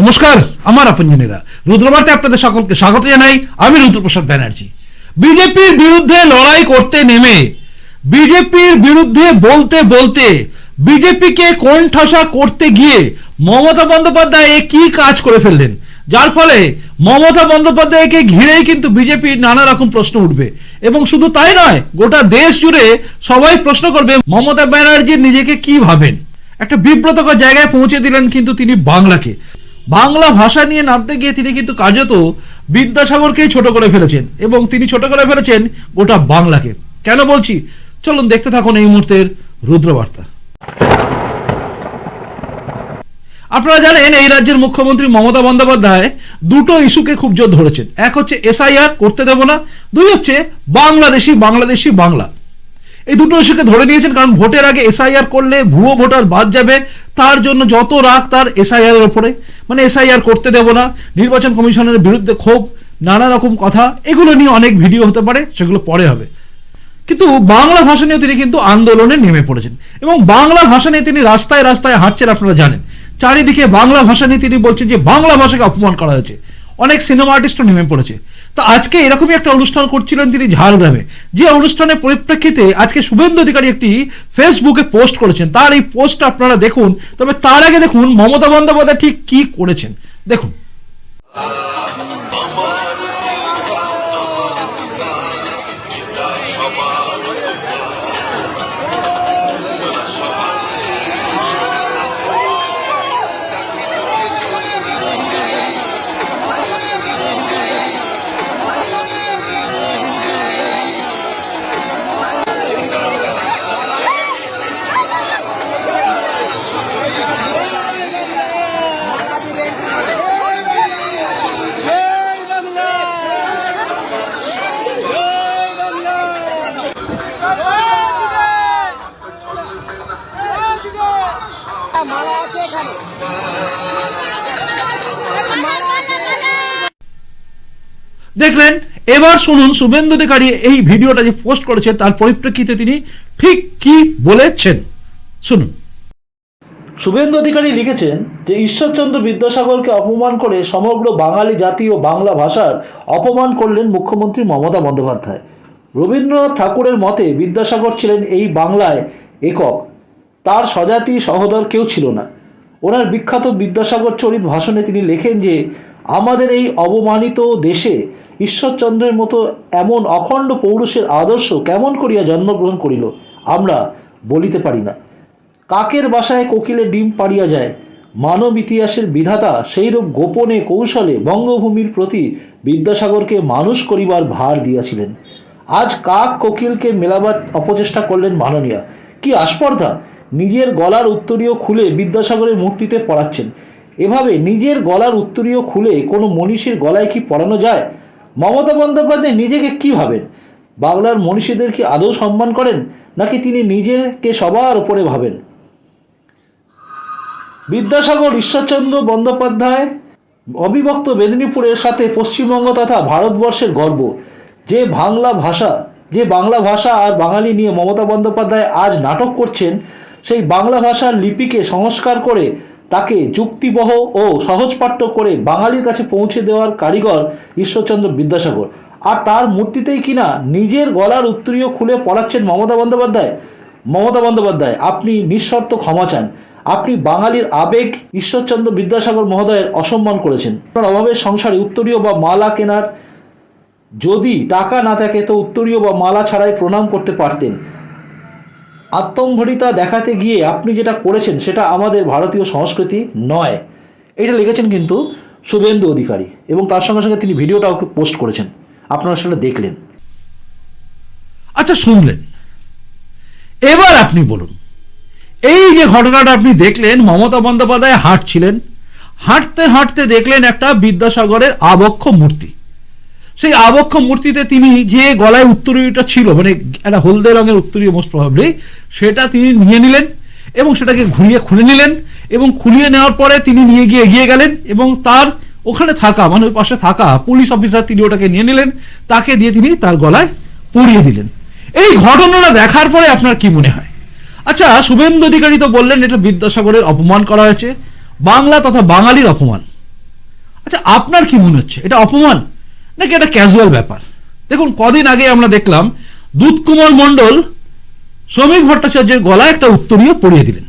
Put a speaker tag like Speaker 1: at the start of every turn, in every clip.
Speaker 1: নমস্কার, আমার আপনজনেরা। রুদ্রবার্তে আপনাদের সকলকে স্বাগত জানাই আমি রুদ্রপ্রসাদ ব্যানার্জি। বিজেপির বিরুদ্ধে লড়াই করতে নেমে, বিজেপির বিরুদ্ধে বলতে বলতে, বিজেপিকে কোণঠাসা করতে গিয়ে মমতা বন্দ্যোপাধ্যায় এ কি কাজ করে ফেললেন? যার ফলে মমতা বন্দ্যোপাধ্যায়কে ঘিরেই কিন্তু বিজেপির নানা রকম প্রশ্ন উঠবে। এবং শুধু তাই নয়, গোটা দেশ জুড়ে সবাই প্রশ্ন করবে, মমতা ব্যানার্জি নিজেকে কি ভাবেন? একটা বিব্রতকর জায়গায় পৌঁছে দিলেন কিন্তু তিনি বাংলাকে। বাংলা ভাষা নিয়ে নামতে গিয়ে তিনি কিন্তু কার্যত বিদ্যাসাগরকেই ছোট করে ফেলেছেন এবং তিনি ছোট করে ফেলেছেন গোটা বাংলাকে। কেন বলছি? চলুন দেখতে থাকুন এই মুহূর্তের রুদ্রবার্তা। আপনারা জানেন, এই রাজ্যের মুখ্যমন্ত্রী মমতা বন্দ্যোপাধ্যায় দুটো ইস্যুকে খুব জোর ধরেছেন। এক হচ্ছে এসআইআর, করতে দেব না। দুই হচ্ছে বাংলাদেশি বাংলাদেশি বাংলা। এই দুটো ইস্যুকে ধরে নিয়েছেন কারণ ভোটের আগে এসআইআর করলে ভুয়ো ভোটার বাদ যাবে। তার জন্য যত রাগ তার এসআইআর এর ওপরে। মানে এসআইআর করতে দেব না, নির্বাচন কমিশনের বিরুদ্ধে ক্ষোভ, নানা রকম কথা, এগুলো নিয়ে অনেক ভিডিও হতে পারে, সেগুলো পরে হবে। কিন্তু বাংলা ভাষা নিয়েও তিনি কিন্তু আন্দোলনে নেমে পড়েছেন। এবং বাংলা ভাষা নিয়ে তিনি রাস্তায় রাস্তায় হাঁটছেন, আপনারা জানেন। চারিদিকে বাংলা ভাষা নিয়ে তিনি বলছেন যে বাংলা ভাষাকে অপমান করা হয়েছে। অনেক সিনেমা আর্টিস্টও নেমে পড়েছে। তো আজকে এরকমই একটা অনুষ্ঠান করছিলেন তিনি ঝাড়গ্রামে। যে অনুষ্ঠানের পরিপ্রেক্ষিতে আজকে শুভেন্দু অধিকারী একটি ফেসবুকে পোস্ট করেছেন। তার এই পোস্টটা আপনারা দেখুন। তবে তার আগে দেখুন মমতা বন্দ্যোপাধ্যায় ঠিক কি করেছেন। দেখুন। দেখলেন, এবার শুনুন শুভেন্দু অধিকারী এই ভিডিওটা যে পোস্ট করেছেন তার পরিপ্রেক্ষিতে তিনি ঠিক কি বলেছেন। শুনুন। শুভেন্দু অধিকারী লিখেছেন যে ঈশ্বরচন্দ্র বিদ্যাসাগরকে অপমান করে সমগ্র বাঙালি জাতি ও বাংলা ভাষার অপমান করলেন মুখ্যমন্ত্রী মমতা বন্দ্যোপাধ্যায়। রবীন্দ্রনাথ ঠাকুরের মতে বিদ্যাসাগর ছিলেন এই বাংলায় একক। তার স্বজাতি সহদর কেউ ছিল না। ওনার বিখ্যাত বিদ্যাসাগর চরিত ভাষণে তিনি লেখেন যে, আমাদের এই অবমানিত দেশে ঈশ্বরচন্দ্রের মতো এমন অখণ্ড পৌরুষের আদর্শ কেমন করিয়া জন্মগ্রহণ করিল, আমরা বলিতে পারি না। কাকের বাসায় কোকিলে ডিম পাড়িয়া যায়, মানব ইতিহাসের বিধাতা সেইরূপ গোপনে কৌশলে বঙ্গভূমির প্রতি বিদ্যাসাগরকে মানুষ করিবার ভার দিয়াছিলেন। আজ কাক কোকিলকে মেলাবার অপচেষ্টা করলেন মাননীয়া। কি আস্পর্ধা! নিজের গলার উত্তরীয় খুলে বিদ্যাসাগরের মূর্তিতে পড়াচ্ছেন। এভাবে নিজের গলার উত্তরীয় খুলে কোনো মনীষীর গলায় কি পড়ানো যায়? মমতা বন্দ্যোপাধ্যায় নিজেকে কি ভাবেন? বাংলার মনীষীদের কি আদৌ সম্মান করেন? নাকি তিনি নিজেকে সবার উপরে ভাবেন? বিদ্যাসাগর ঈশ্বরচন্দ্র বন্দ্যোপাধ্যায় অবিভক্ত মেদিনীপুরের সাথে পশ্চিমবঙ্গ তথা ভারতবর্ষের গর্ব। যে বাংলা ভাষা, যে বাংলা ভাষা আর বাঙালি নিয়ে মমতা বন্দ্যোপাধ্যায় আজ নাটক করছেন সেই বাংলা ভাষার লিপিকে সংস্কার করে তাকে যুক্তিবহ ও সহজপাঠ্য করে বাঙালির কাছে পৌঁছে দেওয়ার কারিগর ঈশ্বরচন্দ্র বিদ্যাসাগর। আর তার মূর্তিতেই কিনা নিজের গলার উত্তরীয় খুলে পড়াচ্ছেন মমতা বন্দ্যোপাধ্যায়? মমতা বন্দ্যোপাধ্যায়, আপনি নিঃশর্ত ক্ষমা চান। আপনি বাঙালির আবেগ ঈশ্বরচন্দ্র বিদ্যাসাগর মহোদয়ের অসম্মান করেছেন। আপনার অভাবের সংসারে উত্তরীয় বা মালা কেনার যদি টাকা না থাকে, তো উত্তরীয় বা মালা ছাড়াই প্রণাম করতে পারতেন। আত্মম্ভরিতা দেখাতে গিয়ে আপনি যেটা করেছেন সেটা আমাদের ভারতীয় সংস্কৃতি নয়। এটা লিখেছেন কিন্তু শুভেন্দু অধিকারী এবং তার সঙ্গে সঙ্গে তিনি ভিডিওটাও পোস্ট করেছেন। আপনারা সেটা দেখলেন। আচ্ছা শুনলেন। এবার আপনি বলুন, এই যে ঘটনাটা আপনি দেখলেন, মমতা বন্দ্যোপাধ্যায় হাঁটছিলেন, হাঁটতে হাঁটতে দেখলেন একটা বিদ্যাসাগরের আবক্ষ মূর্তি। সেই আবক্ষ মূর্তিতে তিনি যে গলায় উত্তরীয়টা ছিল মানে একটা হলদে রঙের উত্তরীয় মোস্ট প্রভাবলি সেটা তিনি নিয়ে নিলেন এবং সেটাকে ঘুরিয়ে খুলে নিলেন এবং খুলিয়ে নেওয়ার পরে তিনি নিয়ে গিয়ে এগিয়ে গেলেন এবং তার ওখানে থাকা মানে ওই পাশে থাকা পুলিশ অফিসার তিনি ওটাকে নিয়ে নিলেন, তাকে দিয়ে তিনি তার গলায় পরিয়ে দিলেন। এই ঘটনাটা দেখার পরে আপনার কি মনে হয়? আচ্ছা শুভেন্দু অধিকারী তো বললেন এটা বিদ্যাসাগরের অপমান করা হয়েছে, বাংলা তথা বাঙালির অপমান। আচ্ছা আপনার কি মনে হচ্ছে? এটা অপমান? নাকি এটা ক্যাজুয়াল ব্যাপার? দেখুন, কদিন আগে আমরা দেখলাম দুধকুমার মণ্ডল শ্রমিক ভট্টাচার্যের গলায় একটা উত্তরীয় পরিয়ে দিলেন।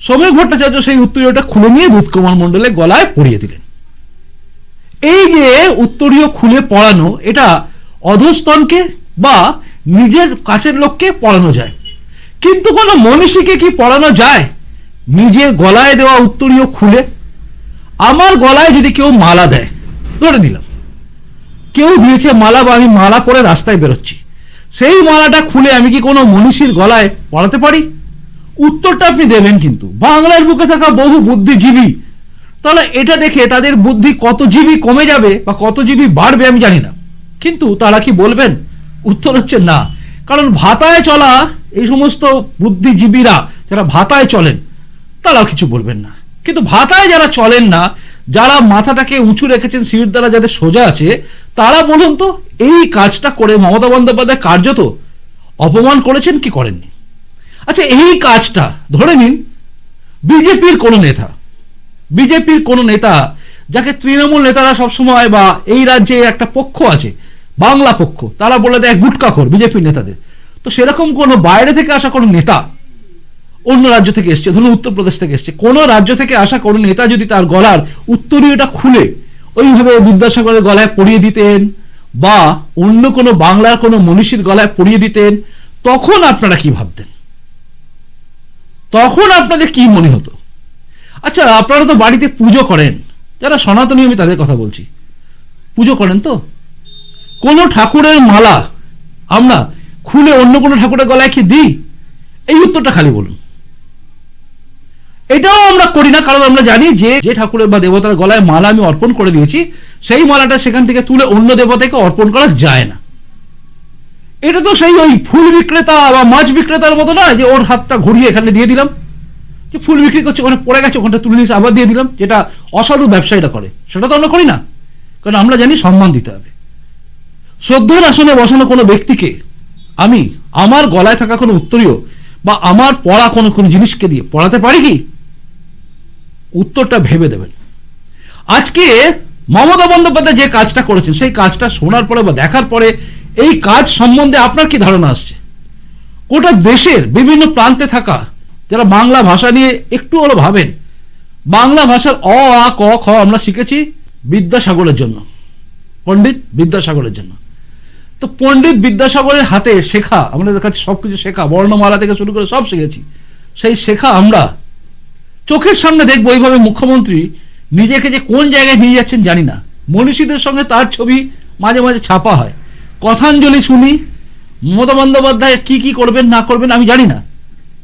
Speaker 1: শ্রমিক ভট্টাচার্য সেই উত্তরীয়টা খুলে নিয়ে দুধকুমার মণ্ডলের গলায় পরিয়ে দিলেন। এই যে উত্তরীয় খুলে পড়ানো, এটা অধস্তনকে বা নিজের কাছের লোককে পড়ানো যায়। কিন্তু কোনো মনীষীকে কি পড়ানো যায়? নিজের গলায় দেওয়া উত্তরীয় খুলে। আমার গলায় যদি কেউ মালা দেয়, ধরে নিলাম। কেউ দিয়েছে মালা বা আমি মালা পরে রাস্তায় বেরোচ্ছি। সেই মালাটা খুলে আমি কি কোনো মনীষীর গলায় পড়াতে পারি? উত্তরটা আপনি দেবেন কিন্তু। বাংলার বুকে থাকা বহু বুদ্ধিজীবী, তাহলে এটা দেখে তাদের বুদ্ধি কত জিবি কমে যাবে বা কত জিবি বাড়বে আমি জানি না। কিন্তু তারা কি বলবেন? উত্তর হচ্ছে না। কারণ ভাতায় চলা এই সমস্ত বুদ্ধিজীবীরা, যারা ভাতায় চলেন, তারাও কিছু বলবেন না। কিন্তু ভাতায় যারা চলেন না যারা মাথাটাকে উঁচু রেখেছেন সিঁড়ির দ্বারা যাদের সোজা আছে, তারা বলুন তো, এই কাজটা করে মমতা বন্দ্যোপাধ্যায় কার্যত অপমান করেছেন কি করেননি? আচ্ছা এই কাজটা, ধরে নিন, বিজেপির কোনো নেতা, বিজেপির কোনো নেতা যাকে তৃণমূল নেতারা সবসময় বা এই রাজ্যে একটা পক্ষ আছে, বাংলা পক্ষ, তারা বলে দেয় গুটকাখোর, বিজেপির নেতাদের। তো সেরকম কোনো বাইরে থেকে আসা কোনো নেতা অন্য রাজ্য থেকে এসছে, ধরুন উত্তরপ্রদেশ থেকে এসছে। কোনো রাজ্য থেকে আসা কোনো নেতা যদি তার গলার উত্তরীয়টা খুলে, ওইভাবে বিদ্যাসাগরের গলায় পরিয়ে দিতেন বা অন্য কোনো বাংলার কোনো মনীষীর গলায় পরিয়ে দিতেন, তখন আপনারা কি ভাবতেন? তখন আপনাদের কি মনে হতো? আচ্ছা আপনারা তো বাড়িতে পুজো করেন। যারা সনাতনী, আমি তাদের কথা বলছি। পুজো করেন তো? কোনো ঠাকুরের মালা আমরা খুলে অন্য কোনো ঠাকুরের গলায় কি দিই? এই উত্তরটা খালি বলুন। এটাও আমরা করি না, কারণ আমরা জানি যে যে ঠাকুরের বা দেবতার গলায় মালা আমি অর্পণ করে দিয়েছি, সেই মালাটা সেখান থেকে তুলে অন্য দেবতাকে অর্পণ করা যায় না। এটা তো সেই ওই ফুল বিক্রেতা বা মাছ বিক্রেতার মতো না যে ওর হাতটা ঘুরিয়ে এখানে দিয়ে দিলাম। যে ফুল বিক্রি করছে, ওখানে পড়ে গেছে, ওখানটা তুলে নিয়েছে আবার দিয়ে দিলাম, যেটা অসাধু ব্যবসায়ীরা করে। সেটা তো আমরা করি না, কারণ আমরা জানি সম্মান দিতে হবে। শ্রদ্ধার আসনে বসানো কোনো ব্যক্তিকে আমি, আমার গলায় থাকা কোনো উত্তরীয় বা আমার পড়া কোনো কোনো জিনিসকে দিয়ে পড়াতে পারি কি? উত্তরটা ভেবে দেবেন। আজকে মমতা বন্দ্যোপাধ্যায় যে কাজটা করেছেন, সেই কাজটা শোনার পরে বা দেখার পরে এই কাজ সম্বন্ধে আপনার কি ধারণা আসছে? গোটা দেশের বিভিন্ন প্রান্তে থাকা যারা বাংলা ভাষা নিয়ে একটু হলো ভাবেন, বাংলা ভাষার অ, আ, ক, খ আমরা শিখেছি বিদ্যাসাগরের জন্য, পণ্ডিত বিদ্যাসাগরের জন্য। তো পণ্ডিত বিদ্যাসাগরের হাতে শেখা, আমাদের কাছে সব কিছু শেখা, বর্ণমালা থেকে শুরু করে সব শিখেছি, সেই শেখা আমরা চোখের সামনে দেখব এইভাবে মুখ্যমন্ত্রী নিজেকে যে কোন জায়গায় নিয়ে যাচ্ছেন জানি না। মনীষীদের সঙ্গে তার ছবি মাঝে মাঝে ছাপা হয়। কথাঞ্জলি শুনি, মমতা বন্দ্যোপাধ্যায় কি কি করবেন, না করবেন আমি জানি না।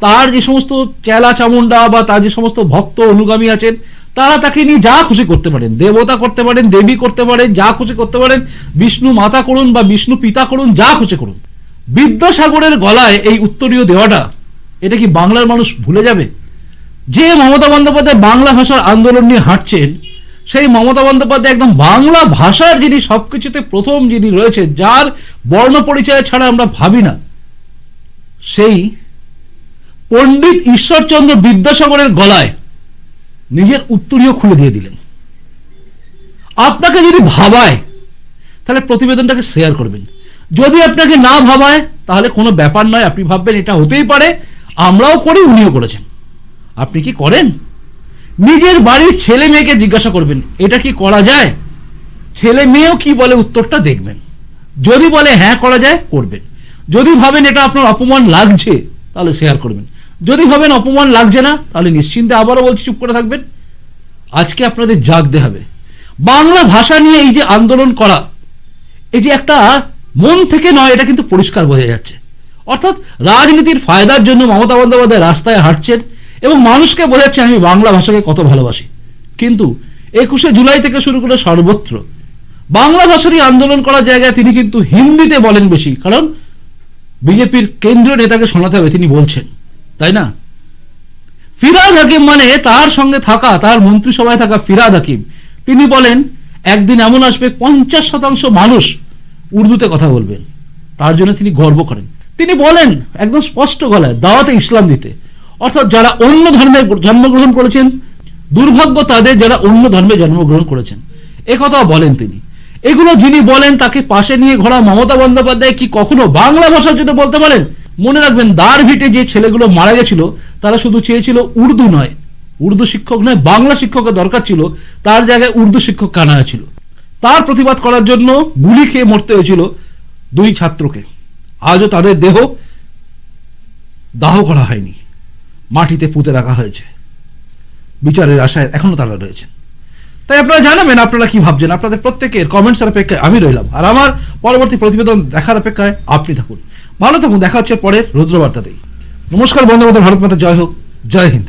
Speaker 1: তার যে সমস্ত চেলা চামুন্ডা বা তার যে সমস্ত ভক্ত অনুগামী আছেন, তারা তাকে নিয়ে যা খুশি করতে পারেন। দেবতা করতে পারেন, দেবী করতে পারেন, যা খুশি করতে পারেন, বিষ্ণু মাতা করুন বা বিষ্ণু পিতা করুন, যা খুশি করুন। বিদ্যাসাগরের গলায় এই উত্তরীয় দেওয়াটা, এটা কি বাংলার মানুষ ভুলে যাবে? যে মমতা বন্দ্যোপাধ্যায় বাংলা ভাষার আন্দোলন নিয়ে হাঁটছেন, সেই মমতা বন্দ্যোপাধ্যায় একদম বাংলা ভাষার যিনি সবকিছুতে প্রথম যিনি রয়েছে যার বর্ণ পরিচয় ছাড়া আমরা ভাবি না, সেই পণ্ডিত ঈশ্বরচন্দ্র বিদ্যাসাগরের গলায় নিজের উত্তরীয় খুলে দিয়ে দিলেন। আপনাকে যদি ভাবায়, তাহলে প্রতিবেদনটাকে শেয়ার করবেন। যদি আপনাকে না ভাবায়, তাহলে কোনো ব্যাপার নয়, আপনি ভাববেন এটা হতেই পারে, আমরাও করি, উনিও করেছেন। আপনি কি করেন? নিজের বাড়ির ছেলে মেয়েকে জিজ্ঞাসা করবেন, এটা কি করা যায়? ছেলে মেয়েও কি বলে উত্তরটা দেখবেন। যদি বলে হ্যাঁ করা যায়, করবেন। যদি ভাবেন এটা আপনার অপমান লাগছে, তাহলে শেয়ার করবেন। যদি ভাবেন অপমান লাগছে না, তাহলে নিশ্চিন্তে আবারও বলছি, চুপ করে থাকবেন। আজকে আপনাদের জাগতে হবে। বাংলা ভাষা নিয়ে এই যে আন্দোলন করা, এই যে একটা মন থেকে নয়, এটা কিন্তু পরিষ্কার বোঝা যাচ্ছে। অর্থাৎ রাজনীতির ফায়দার জন্য মমতা বন্দ্যোপাধ্যায় রাস্তায় হাঁটছেন এবং মানুষকে বোঝাচ্ছে আমি বাংলা ভাষাকে কত ভালোবাসি। কিন্তু একুশে জুলাই থেকে শুরু করে সর্বত্র বাংলা ভাষারই আন্দোলন করার জায়গায় তিনি কিন্তু হিন্দিতে বলেন বেশি। কারণ বিজেপির কেন্দ্রীয় নেতাকে শোনাতে হবে, তিনি বলছেন। তাই না? ফিরাদ হাকিম মানে তার সঙ্গে থাকা, তার মন্ত্রিসভায় থাকা ফিরাদ হাকিম। তিনি বলেন, একদিন এমন আসবে, পঞ্চাশ শতাংশ মানুষ উর্দুতে কথা বলবেন। তার জন্য তিনি গর্ব করেন। তিনি বলেন, একদম স্পষ্ট গলায়, দাওয়াতে ইসলাম দিতে। অর্থাৎ যারা অন্য ধর্মে জন্মগ্রহণ করেছেন, দুর্ভাগ্য তাদের যারা অন্য ধর্মে জন্মগ্রহণ করেছেন। একথাও বলেন তিনি। এগুলো যিনি বলেন, তাকে পাশে নিয়ে ঘোরা মমতা বন্দ্যোপাধ্যায় কি কখনো বাংলা ভাষার জন্য বলতে পারেন? মনে রাখবেন, দ্বার ভিটে যে ছেলেগুলো মারা গেছিল, তারা শুধু চেয়েছিল উর্দু নয়। উর্দু শিক্ষক নয়, বাংলা শিক্ষকের দরকার ছিল। তার জায়গায় উর্দু শিক্ষক কানা হয়েছিল তার প্রতিবাদ করার জন্য গুলি খেয়ে মরতে হয়েছিল দুই ছাত্রকে। আজও তাদের দেহ দাহ করা হয়নি। মাটিতে পুঁতে রাখা হয়েছে। বিচারের আশায় এখনও তারা রয়েছে তাই আপনারা জানাবেন, আপনারা কি ভাবছেন? আপনাদের প্রত্যেকের কমেন্টসের অপেক্ষায় আমি রইলাম। আর আমার পরবর্তী প্রতিবেদন দেখার অপেক্ষায় আপনি থাকুন। ভালো থাকুন, দেখা হচ্ছে পরের রুদ্রবার্তাতেই। নমস্কার বন্ধু ভারত মাতা জয় হোক। জয় হিন্দ।